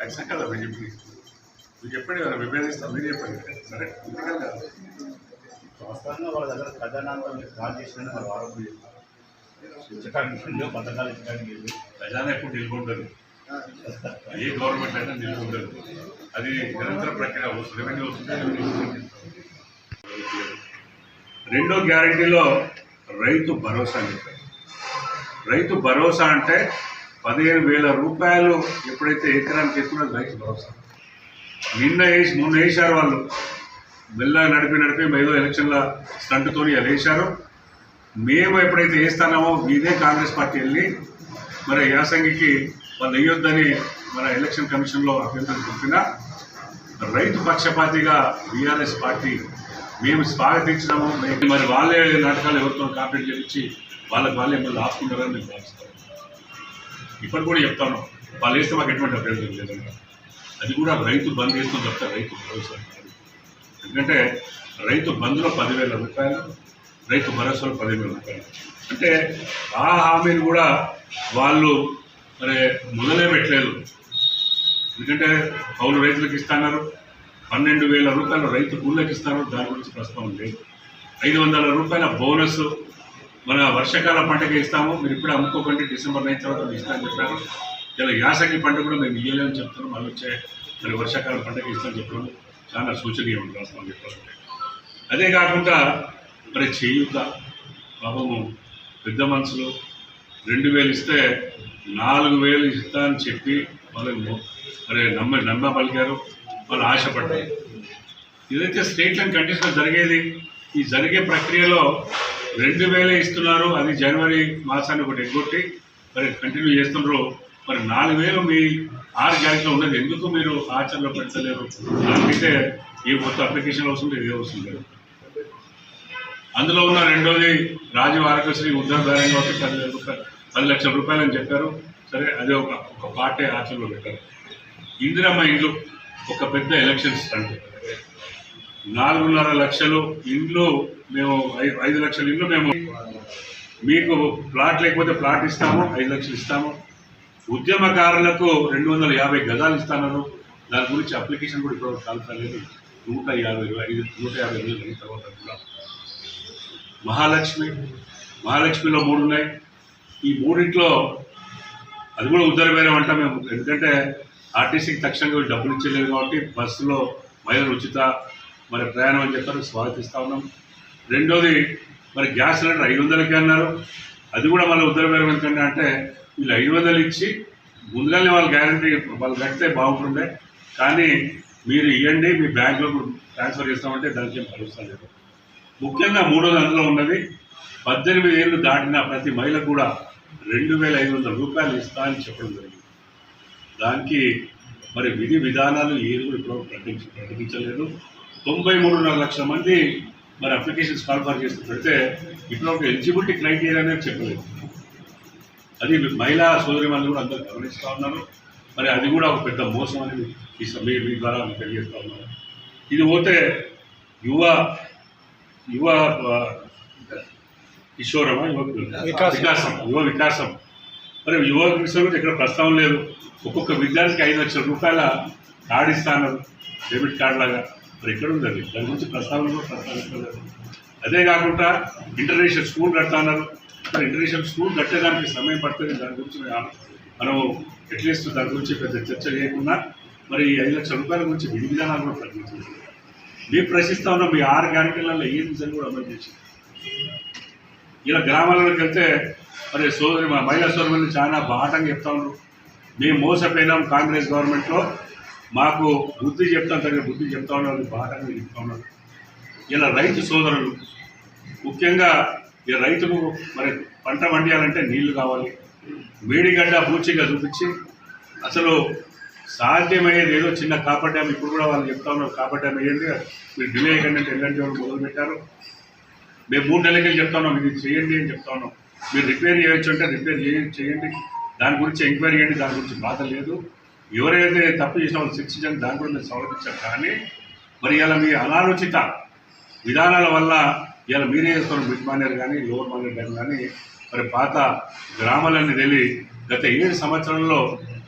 Action కదా మీరు చెప్పి మీరు చెప్పండి కదా విభేదిస్తాం మీరు చెప్పండి. సరే? కాదు వాస్తవంగా వాళ్ళ దగ్గర ఖజానాంతా మీరు కాల్ చేసిన వారు ఇచ్చడానికి లేవు పథకాలు ఇచ్చడానికి లేదు ఖజానా ఎప్పుడు నిల్కొంటుంది ఏ గవర్నమెంట్ అయినా నిల్కొంటుంది అది నిరంతర ప్రక్రియ వస్తుంది రెవెన్యూ వస్తుంది. రెండో గ్యారంటీలో రైతు భరోసా అని రైతు భరోసా అంటే పదిహేను వేల రూపాయలు ఎప్పుడైతే ఎకరానికి ఇస్తున్నది రైతు భరోసా. నిన్న వేసి మొన్న వేశారు వాళ్ళు. మెల్లగా నడిపి నడిపి ఏదో ఎలక్షన్ల స్టంట్తోని అది వేశారు. మేము ఎప్పుడైతే వేస్తానామో ఇదే కాంగ్రెస్ పార్టీ వెళ్ళి మరి యాసంగికి వాళ్ళు వేయొద్దని మన ఎలక్షన్ కమిషన్లో అభ్యంతరం చెప్పినా రైతు పక్షపాతిగా బీఆర్ఎస్ పార్టీ మేము స్వాగతించినాము. మరి వాళ్ళే నాటకాలు ఎవరితో కాంప్లీట్ చేయించి వాళ్ళకి వాళ్ళే మళ్ళీ ఆపుకుంటారని మేము భావిస్తాం ఇప్పుడు కూడా చెప్తాను. వాళ్ళు వేస్తే మాకు ఎటువంటి అభ్యంతరం లేదండి అది కూడా రైతు బంద్ చేస్తూ చెప్తారు. రైతు భరోసా ఎందుకంటే రైతు బంద్లో పదివేల రూపాయలు రైతు భరోసాలో పదివేల రూపాయలు. అంటే ఆ హామీని కూడా వాళ్ళు మరి మొదలే పెట్టలేదు. ఎందుకంటే కౌలు రైతులకు ఇస్తున్నారు. పన్నెండు వేల రూపాయలు రైతు కూలీలకు ఇస్తారు. దాని గురించి ప్రస్తావన లేదు. ఐదు వందల రూపాయల బోనస్ మన వర్షాకాల పంటకి ఇస్తాము. మీరు ఇప్పుడు అమ్ముకోకండి. డిసెంబర్ నైన్ తర్వాత మీకు ఇస్తామని చెప్పారు. ఇలా యాసంగి పంట కూడా మేము ఇయ్యలేమని చెప్తున్నాం మళ్ళీ వచ్చే మరి వర్షాకాల పంటకి ఇస్తామని చెప్పడం చాలా సూచనీయం రాస్తామని చెప్పాలంటే. అదే కాకుండా మరి చేయుత పాపము పెద్ద మనుషులు రెండు వేలు ఇస్తే నాలుగు వేలు ఇస్తా అని చెప్పి వాళ్ళు మరి నమ్మ నమ్మ పలికారు. వాళ్ళు ఆశపడ్డారు. ఇదైతే స్టేట్ లైన్ కండిషన్ జరిగేది ఈ జరిగే ప్రక్రియలో రెండు వేలే ఇస్తున్నారు. అది జనవరి మాసాన్ని ఒకటి ఎగ్గొట్టి మరి కంటిన్యూ చేస్తున్నారు మరి నాలుగు వేలు మీ ఆరు గ్యారెంటీలో ఉన్నది. ఎందుకు మీరు ఆచరణలో పెట్టలేరు దానికైతే ఈ మొత్తం అప్లికేషన్ వస్తుంది ఇదే వస్తుంది అందులో ఉన్న రెండోది రాజీవ్ ఆరోగ్యశ్రీ ఉద్యోగ బేరం కాబట్టి పది రూపాయలు పది లక్షల రూపాయలు అని చెప్పారు. సరే అదే ఒక ఒక పార్టీ ఆచరణలో పెట్టారు. ఇందిరమ్మ ఇండ్లు ఒక పెద్ద ఎలక్షన్స్ అంటే నాలుగున్నర లక్షలు ఇండ్లు మేము ఐ- ఐదు లక్షల ఇండ్లు మేము మీకు ప్లాట్ లేకపోతే ప్లాట్ ఇస్తాము ఐదు లక్షలు ఇస్తాము. ఉద్యమకారులకు రెండు వందల యాభై గజాలు ఇస్తాను దాని గురించి అప్లికేషన్ కూడా ఇప్పుడు కలుగుతలేదు నూట యాభై ఐదు నూట యాభై రోజులు అయిన తర్వాత కూడా. మహాలక్ష్మి మహాలక్ష్మిలో మూడు ఉన్నాయి. ఈ మూడింట్లో అది కూడా ఉద్దరవేరం అంటాం మేము. ఎందుకంటే ఆర్టీసీకి తక్షణంగా డబ్బులు ఇచ్చలేదు కాబట్టి బస్సులో మహిళలు ఉచిత మరి ప్రయాణం అని చెప్పారు స్వాగతిస్తా ఉన్నాం. రెండోది మరి గ్యాస్ సిలిండర్ ఐదు వందలకి అన్నారు. అది కూడా మళ్ళీ ఉద్దరవేరం ఎందుకంటే అంటే వీళ్ళు ఐదు వందలు ఇచ్చి ముందుగానే వాళ్ళు గ్యారంటీ వాళ్ళు కడితే బాగుంటుండే. కానీ మీరు ఇవ్వండి మీ బ్యాంకులో ట్రాన్స్ఫర్ చేస్తామంటే దానికి ఏం భరోసా లేదు. ముఖ్యంగా మూడోది అందులో ఉన్నది పద్దెనిమిది ఏళ్ళు దాటిన ప్రతి మహిళకు కూడా రెండు వేల ఐదు వందల రూపాయలు ఇస్తా అని చెప్పడం జరిగింది. దానికి మరి విధి విధానాలు ఏది కూడా ఇప్పుడు ప్రకటించ ప్రకటించలేదు. తొంభై మూడున్నర లక్షల మంది మరి అప్లికేషన్స్ కాల్ఫర్ చేసి పెడితే ఒక ఎలిజిబిలిటీ క్రైటీరియా అనేది చెప్పలేదు. అది మహిళా సోదరి వాళ్ళు కూడా అందరూ గమనిస్తూ ఉన్నారు. మరి అది కూడా ఒక పెద్ద మోసం అనేది ఈ స- మీ ద్వారా తెలియజేస్తూ ఉన్నారు. ఇది పోతే యువ యువ కిషోరమా? యువ వికాసం. వికాసం. యువ వికాసం. మరి యువ వికాసం గురించి ఇక్కడ ప్రస్తావన లేదు. ఒక్కొక్క విద్యార్థికి ఐదు లక్షల రూపాయల కార్డు ఇస్తాను డెబిట్ కార్డు లాగా మరి ఎక్కడ ఉందండి. దాని గురించి ప్రస్తావన కూడా ప్రస్తావించలేదు. అదే కాకుండా ఇంటర్నేషనల్ స్కూల్ కడతాన్నారు మరి ఇంటర్నేషనల్ స్కూల్ కట్టేదానికి సమయం పడుతుంది. దాని గురించి మనం అట్లీస్ట్ దాని గురించి పెద్ద చర్చ చేయకుండా మరి ఈ ఐదు లక్షల రూపాయల గురించి విధి విధానాలు కూడా ప్రకటించారు మేము ప్రశ్నిస్తా ఉన్నాం. మీ ఆరు గ్యారెంటీలలో ఏ నిజం కూడా అమలు చేసి ఇలా గ్రామాలకు వెళ్తే మరి సోదరి మా మహిళా సోదరులు చాలా బాటంగా చెప్తా ఉన్నారు. మేము మోసపోయినాం కాంగ్రెస్ గవర్నమెంట్లో. మాకు బుద్ధి చెప్తాం తగిన బుద్ధి చెప్తా ఉన్నారు బాధగా చెప్తా ఉన్నారు ఇలా రైతు సోదరులు ముఖ్యంగా ఈ రైతుకు మరి పంట పండియాలంటే నీళ్ళు కావాలి. వేడిగడ్డ పూర్తిగా చూపించి అసలు సాధ్యమయ్యేది ఏదో చిన్న కాపర్ డ్యామ్ ఇప్పుడు కూడా వాళ్ళు చెప్తా ఉన్నారు కాపర్ డ్యామ్ వేయండి మీరు డిలే అయ్యండి అంటే ఎలాంటి వాళ్ళు మొదలుపెట్టారు. మేము మూడు నెలలకి చెప్తా ఉన్నాం ఇది చేయండి అని చెప్తా ఉన్నాం. మీరు రిపేర్ చేయొచ్చు అంటే రిపేర్ చేయండి చేయండి. దాని గురించి ఎంక్వైరీ చేయండి దాని గురించి బాధ లేదు. ఎవరైతే తప్పు చేసిన వాళ్ళు శిక్షించండి దాని గురించి మీరు సమర్పించారు కానీ మరి ఇలా మీ అనాలోచిత విధానాల వల్ల ఇలా మీరే చేస్తున్న మిడ్ మానేర్ కానీ లోవర్ మానేర్ కానీ కానీ మరి పాత గ్రామాలన్నీ వెళ్ళి గత ఏడు సంవత్సరంలో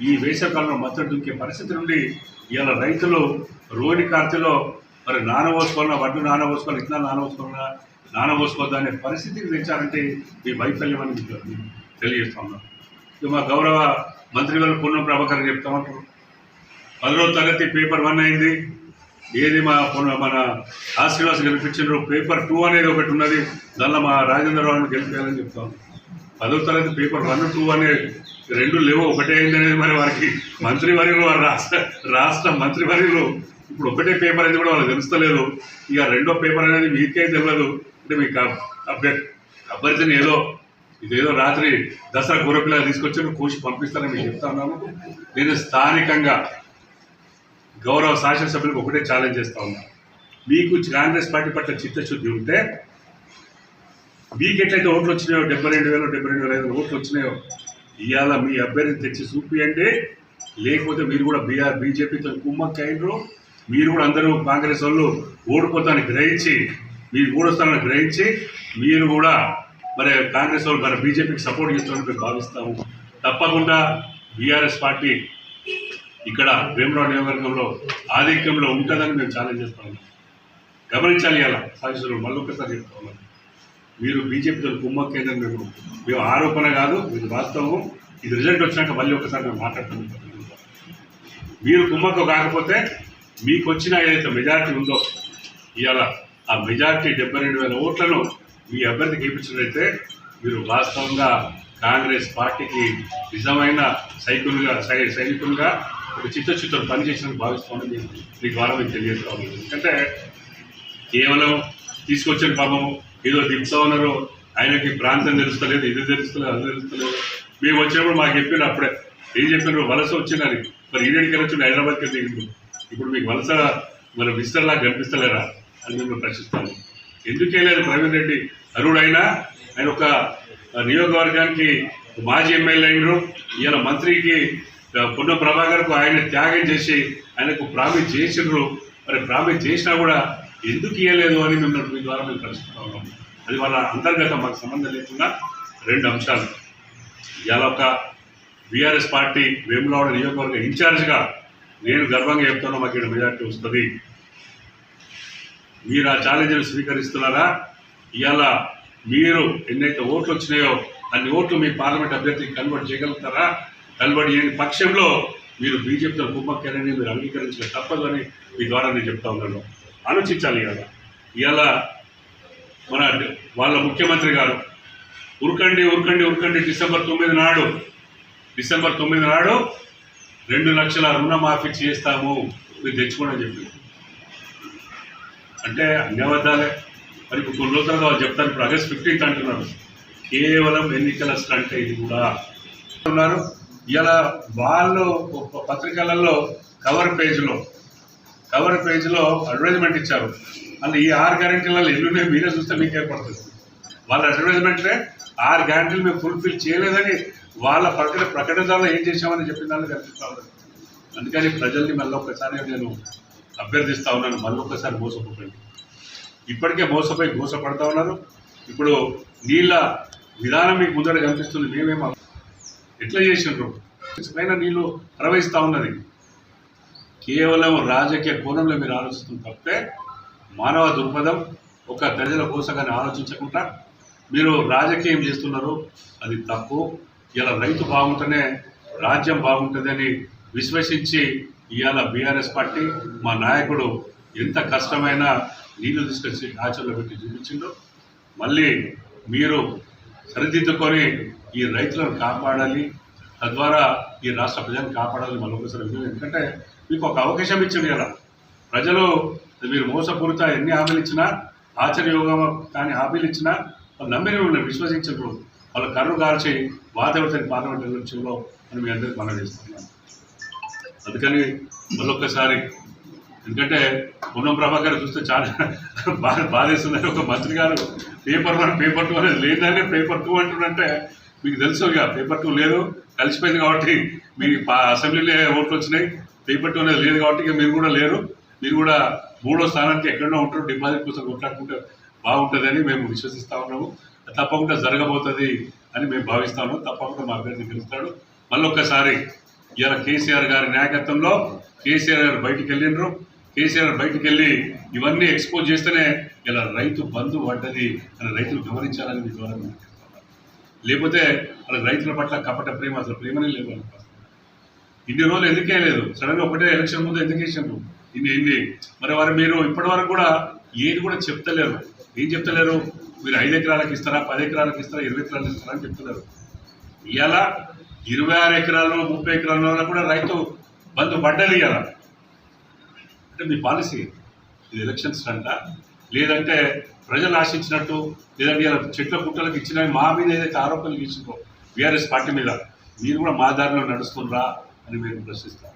ఈ వేసవికాలంలో మత్తడి దుంకే పరిస్థితి నుండి ఇలా రైతులు రోని కార్తెలో మరి నానబోసుకోవాలన్నా వడ్డు నానబోసుకోవాలి ఇట్లా నానబోసుకోవాలన్నా నానబోసుకోవద్దు అనే పరిస్థితికి తెచ్చారంటే ఈ వైఫల్యం అని తెలియజేస్తున్నాం మా గౌరవ మంత్రి గారు పూర్ణ ప్రభాకర్ చెప్తామంటారు పదవ తరగతి పేపర్ వన్ అయింది. ఏది మా మన ఆ శ్రీనివాస్ గెలిపించారు పేపర్ టూ అనేది ఒకటి ఉన్నది. దానిలో మా రాజేంద్రరావుని గెలిపించాలని చెప్తాం. పదవ తరగతి పేపర్ వన్ టూ అనే రెండు లేవు ఒకటే అయింది అనేది మరి వారికి మంత్రి వర్యులు రాష్ట్ర రాష్ట్ర మంత్రి వర్యులు ఇప్పుడు ఒకటే పేపర్ అనేది కూడా వాళ్ళకి తెలుస్తలేదు. ఇక రెండో పేపర్ అనేది మీకే తెలియదు అంటే మీకు అభ్యర్థి అభ్యర్థిని ఏదో ఇదేదో రాత్రి దసరా కూరపిల్ల తీసుకొచ్చి కోసి పంపిస్తానని మీకు చెప్తా ఉన్నాను. నేను స్థానికంగా గౌరవ శాసనసభ్యులకు ఒకటే ఛాలెంజ్ చేస్తా ఉన్నా. మీకు కాంగ్రెస్ పార్టీ పట్ల చిత్తశుద్ధి ఉంటే మీకు ఎట్లయితే ఓట్లు వచ్చినాయో డెబ్బై రెండు వేలు డెబ్బై రెండు వేల ఐదు వందల ఓట్లు వచ్చినాయో ఇవాళ మీ అభ్యర్థిని తెచ్చి చూపియండి. లేకపోతే మీరు కూడా బీఆర్ బీజేపీతో కుమ్మక్కైనరు మీరు కూడా అందరూ కాంగ్రెస్ వాళ్ళు ఓడిపోతాన్ని గ్రహించి మీరు ఓడొస్తానని గ్రహించి మీరు కూడా మరి కాంగ్రెస్ వాళ్ళు మరి బీజేపీకి సపోర్ట్ చేస్తామని మేము భావిస్తాము. తప్పకుండా బీఆర్ఎస్ పార్టీ ఇక్కడ వేమరావు నియోజకవర్గంలో ఆధిక్యంలో ఉంటుందని మేము ఛాలెంజ్ చేస్తాము గమనించాలి అలా సాధిస్తున్నారు. మళ్ళీ ఒకసారి చెప్తాము మీరు బీజేపీతో కుమ్మక్కేందని మేము మేము ఆరోపణ కాదు ఇది వాస్తవం ఇది రిజల్ట్ వచ్చినాక మళ్ళీ ఒకసారి మేము మాట్లాడుతున్నాం మీరు కుమ్మక్క కాకపోతే మీకు వచ్చిన ఏదైతే మెజారిటీ ఉందో ఇవాళ ఆ మెజారిటీ డెబ్బై రెండు వేల ఓట్లను మీ అభ్యర్థి గెలిపించినట్లయితే మీరు వాస్తవంగా కాంగ్రెస్ పార్టీకి నిజమైన సైకులుగా సై సైనికులుగా ఒక చిత్తచిత్తులు పనిచేసినట్టు భావిస్తామని నేను మీ ద్వారా మీకు తెలియజేస్తాను ఎందుకంటే కేవలం తీసుకొచ్చిన పాపం ఏదో దింపుతా ఉన్నారు ఆయనకి ప్రాంతం తెలుస్తలేదు ఇది తెలుస్తలేదు అది తెలుస్తలేదు. మేము వచ్చినప్పుడు మాకు చెప్పిన అప్పుడే. ఏం చెప్పినారు వలస వచ్చిందని. మరి ఈడేడికి వెళ్ళొచ్చి హైదరాబాద్కి వెళ్ళి ఇప్పుడు మీకు వలస మరి విస్తరలా కనిపిస్తలేరా? అని మేము ప్రశ్నిస్తాము ఎందుకు వెళ్ళలేదు ప్రవీణ్ రెడ్డి? అరుడైనా? ఆయన ఒక నియోజకవర్గానికి మాజీ ఎమ్మెల్యే అయినరు. ఈయన మంత్రికి పున్న ప్రభాకర్కు ఆయన త్యాగం చేసి ఆయనకు ప్రామిస్ చేసినారు మరి ప్రామిస్ చేసినా కూడా ఎందుకు ఇవ్వలేదు అని మిమ్మల్ని మీ ద్వారా మేము కలుసుకుంటా ఉన్నాం. అది వాళ్ళ అంతర్గత మాకు సంబంధం లేకుండా రెండు అంశాలు. ఇవాళ ఒక బీఆర్ఎస్ పార్టీ వేములవాడ నియోజకవర్గ ఇన్ఛార్జ్గా నేను గర్వంగా చెప్తున్నా మాకు ఇక్కడ మెజార్టీ వస్తుంది. మీరు ఆ ఛాలెంజ్ని స్వీకరిస్తున్నారా? ఇవాళ మీరు ఎన్నైతే ఓట్లు వచ్చినాయో అన్ని ఓట్లు మీ పార్లమెంట్ అభ్యర్థికి కన్వర్ట్ చేయగలుగుతారా? కన్వర్ట్ చేయని పక్షంలో మీరు బీజేపీతో కుమ్మక్కారని మీరు అంగీకరించక తప్పదని మీ ద్వారా నేను చెప్తా ఉన్నాను. ఆలోచించాలి ఇవాళ ఇవాళ మన వాళ్ళ ముఖ్యమంత్రి గారు ఉరకండి ఉరకండి ఉరకండి డిసెంబర్ తొమ్మిది నాడు డిసెంబర్ తొమ్మిది నాడు రెండు లక్షల రుణమాఫీ చేస్తాము మీరు తెచ్చుకోండి అని చెప్పి అంటే అన్ని మరి ఇప్పుడు కొన్ని రోజుల తర్వాత వాళ్ళు చెప్తారు ఇప్పుడు ఆగస్ట్ ఫిఫ్టీన్త్ అంటున్నారు. కేవలం ఎన్నికల స్టంట్ ఇది కూడా. ఉన్నారు. ఇలా వాళ్ళు పత్రికలలో కవర్ పేజ్లో కవర్ పేజ్లో అడ్వర్టైజ్మెంట్ ఇచ్చారు. అందులో ఈ ఆరు గ్యారెంటీలలో ఎల్లున్నాయి మీరే చూస్తే మీకు ఏర్పడుతుంది. వాళ్ళ అడ్వర్టైజ్మెంట్లే ఆరు గ్యారెంటీలు మేము ఫుల్ఫిల్ చేయలేదని వాళ్ళ ప్రకటన ప్రకటనలో ఏం చేశామని చెప్పిన దాన్ని కనిపిస్తా అందుకని ప్రజల్ని మళ్ళీ ఒకసారి నేను అభ్యర్థిస్తూ ఉన్నాను. మళ్ళీ ఒకసారి మోసపోకండి. ఇప్పటికే మోసపోయి మోసపడతా ఉన్నారు. ఇప్పుడు నీళ్ళ విధానం మీకు ముందర కనిపిస్తుంది. మేమేమో ఎట్లా చేసిండ్రు? పైన నీళ్ళు ప్రవహిస్తూ ఉన్నది. కేవలం రాజకీయ కోణంలో మీరు ఆలోచిస్తుంది తప్పితే మానవ దృక్పథం ఒక ప్రజల కోసమని ఆలోచించకుండా మీరు రాజకీయం చేస్తున్నారు. అది తప్పు. ఇలా రైతు బాగుంటేనే రాజ్యం బాగుంటుందని విశ్వసించి ఇవాళ బీఆర్ఎస్ పార్టీ మా నాయకుడు ఎంత కష్టమైన నీళ్ళు తీసుకొచ్చి ఆచరణ పెట్టి చూపించిందో మళ్ళీ మీరు సరిదిద్దుకొని ఈ రైతులను కాపాడాలి తద్వారా ఈ రాష్ట్ర ప్రజలను కాపాడాలి మరొకసారి ఒకసారి ఎందుకంటే మీకు ఒక అవకాశం ఇచ్చింది కదా ప్రజలు మీరు మోసపూరిత ఎన్ని హామీలు ఇచ్చినా ఆశ్చర్యయోగం కానీ హామీలు ఇచ్చినా వాళ్ళు నమ్మిన మిమ్మల్ని విశ్వసించరు. వాళ్ళ కర్రు కాల్చి వాతావరణ పార్లమెంట్ ఎలక్షన్లో అని మీ అందరికీ మనం చేస్తున్నాం అందుకని మళ్ళొక్కసారి ఎందుకంటే పొన్నం ప్రభాకర్ చూస్తే చాలా బాధ బాధేస్తుంది ఒక మంత్రి గారు పేపర్ వన్ పేపర్ టూ అనేది లేదనే పేపర్ టూ అంటుందంటే మీకు తెలుసు ఇక పేపర్ టూ లేదు కలిసిపోయింది కాబట్టి మీ అసెంబ్లీలో ఓట్లు వచ్చినాయి పేపర్ టూ అనేది లేదు కాబట్టి ఇక మీరు కూడా లేరు. మీరు కూడా మూడో స్థానానికి ఎక్కడో ఉంటారు డిపాజిట్ కోసం కొట్లాడుకుంటే బాగుంటుందని మేము విశ్వసిస్తా ఉన్నాము. తప్పకుండా జరగబోతుంది అని మేము భావిస్తాము తప్పకుండా మా అభ్యర్థి గెలుస్తాడు. మళ్ళొక్కసారి ఇవాళ ఇలా కేసీఆర్ గారి నాయకత్వంలో కేసీఆర్ గారు బయటికి వెళ్ళిండ్రు కేసీఆర్ బయటికి వెళ్ళి ఇవన్నీ ఎక్స్పోజ్ చేస్తేనే ఇలా రైతు బంధు పడ్డది అని రైతులు గమనించాలని మీ ద్వారా లేకపోతే వాళ్ళ రైతుల పట్ల కపట ప్రేమ అసలు ప్రేమనే లేదు ఇన్ని రోజులు ఎందుకే లేదు? సడన్గా ఒకటే ఎలక్షన్ ముందు ఎందుకు వేసిండ్రు? ఇన్ని ఇన్ని. మరి వారు మీరు ఇప్పటి వరకు కూడా ఏది కూడా చెప్తలేరు. ఏం చెప్తలేరు? మీరు ఐదు ఎకరాలకు ఇస్తారా పది ఎకరాలకు ఇస్తారా ఇరవై ఎకరాలకు ఇస్తారా అని చెప్తున్నారు ఇవాళ ఇరవై ఆరు ఎకరాలు ముప్పై ఎకరాల కూడా రైతు బంధు పడ్డది ఇవాళ అంటే మీ పాలసీ ఇది ఎలక్షన్స్ అంట లేదంటే ప్రజలు ఆశించినట్టు లేదంటే ఇలా చెట్ల పుట్టలకు ఇచ్చిన మా మీద ఏదైతే ఆరోపణలు తీసుకో బీఆర్ఎస్ పార్టీ మీద మీరు కూడా మా దారిలో నడుస్తుండ్రా అని మేము ప్రశ్నిస్తాం.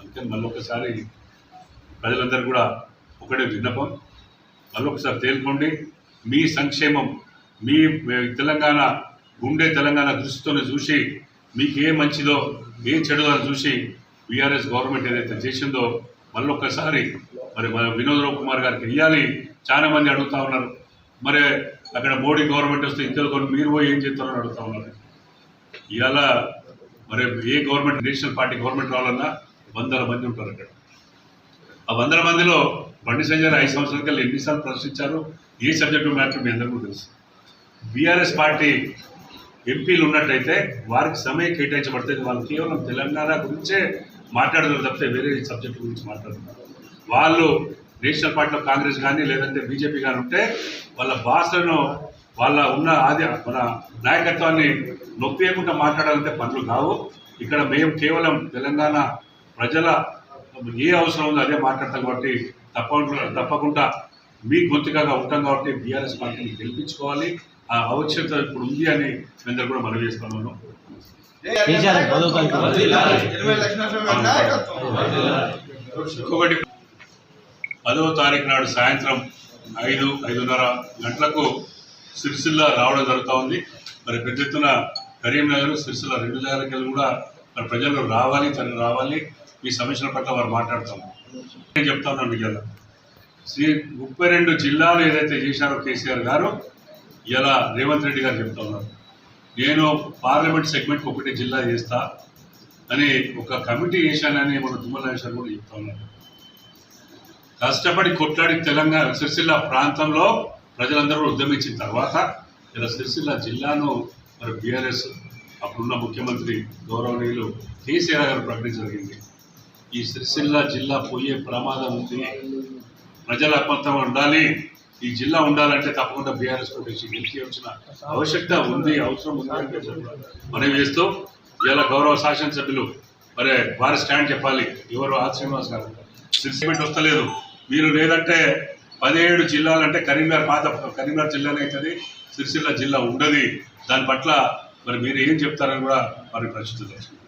అందుకని మళ్ళీ ఒకసారి ప్రజలందరూ కూడా ఒకటే విన్నపం. మళ్ళీ ఒకసారి తేల్కోండి మీ సంక్షేమం మీ తెలంగాణ గుండె తెలంగాణ దృష్టితోనే చూసి మీకు ఏ మంచిదో ఏ చెడుదో అని చూసి బీఆర్ఎస్ గవర్నమెంట్ ఏదైతే చేసిందో మళ్ళీ ఒక్కసారి మరి మన వినోద్ కుమార్ గారికి ఇవ్వాలి చాలా మంది అడుగుతా ఉన్నారు. మరి అక్కడ మోడీ గవర్నమెంట్ వస్తే ఇద్దరు కొన్ని మీరు పోయి ఏం చేస్తారని అడుగుతా ఉన్నారు. ఇవాళ మరి ఏ గవర్నమెంట్ నేషనల్ పార్టీ గవర్నమెంట్ రావాలన్నా వందల మంది ఉంటారు అక్కడ. ఆ వందల మందిలో బండి సంజయ్ గారు ఐదు సంవత్సరాల కల్లా ఎన్నిసార్లు ప్రశ్నించారు ఏ సబ్జెక్టు మ్యాటర్ మీ అందరికీ తెలుసు? బీఆర్ఎస్ పార్టీ ఎంపీలు ఉన్నట్టయితే వారికి సమయం కేటాయించబడుతుంది వాళ్ళు కేవలం తెలంగాణ గురించే మాట్లాడుతున్నారు తప్పితే వేరే సబ్జెక్ట్ గురించి మాట్లాడుతున్నారు. వాళ్ళు నేషనల్ పార్టీలో కాంగ్రెస్ కానీ లేదంటే బీజేపీ కానీ ఉంటే వాళ్ళ భాషలను వాళ్ళ ఉన్న ఆది మన నాయకత్వాన్ని నొప్పియకుండా మాట్లాడాలంటే పనులు కావు. ఇక్కడ మేము కేవలం తెలంగాణ ప్రజల ఏ అవసరం ఉందో అదే మాట్లాడతాం కాబట్టి తప్పకుండా తప్పకుండా మీ గొంతుగా ఉంటాం కాబట్టి బీఆర్ఎస్ పార్టీని గెలిపించుకోవాలి. ఆ ఆవశ్యకత ఇప్పుడు ఉంది అని మేము కూడా మనవి నాయకత్వం ఇంకొకటి పదవ తారీఖు నాడు సాయంత్రం ఐదు ఐదున్నర గంటలకు సిరిసిల్ల రావడం జరుగుతూ ఉంది. మరి పెద్ద ఎత్తున కరీంనగర్ సిరిసిల్ల రెండు జాగాలకి కూడా మరి ప్రజలు రావాలి తను రావాలి. ఈ సమస్యల పట్ల వారు మాట్లాడతాము నేను చెప్తా ఉన్నాను మీకు శ్రీ ముప్పై రెండు జిల్లాలు ఏదైతే చేశారో కేసీఆర్ గారు ఇలా రేవంత్ రెడ్డి గారు చెప్తా ఉన్నారు. నేను పార్లమెంట్ సెగ్మెంట్కి ఒకటి జిల్లా చేస్తా అని ఒక కమిటీ వేశానని మన తుమ్మల నాగేశ్వర కూడా చెప్తా ఉన్నారు. కష్టపడి కొట్లాడి తెలంగాణ సిరిసిల్ల ప్రాంతంలో ప్రజలందరూ ఉద్యమించిన తర్వాత ఇలా సిరిసిల్ల జిల్లాను మరి బీఆర్ఎస్ అప్పుడున్న ముఖ్యమంత్రి గౌరవనీయులు కేసీఆర్ గారు ప్రకటించడం జరిగింది. ఈ సిరిసిల్ల జిల్లా పోయే ప్రమాదం ఉంది. ప్రజల అప్రమత్తం ఉండాలి. ఈ జిల్లా ఉండాలంటే తప్పకుండా బీఆర్ఎస్ ప్రొటెక్షన్ గెలిచి ఆవశ్యకత ఉంది అవసరం ఉంది మనం వేస్తూ ఇలా గౌరవ శాసనసభ్యులు మరి వారి స్టాండ్ చెప్పాలి. ఎవరు ఆర్ శ్రీనివాస్ గారు? సిమెంట్ వస్తలేదు. మీరు లేదంటే పదిహేడు జిల్లాలంటే కరీంనగర్ పాత కరీంనగర్ జిల్లానే అవుతుంది సిరిసిల్ల జిల్లా ఉండదు. దాని పట్ల మరి మీరు ఏం చెప్తారని కూడా వారి ప్రశ్నించారు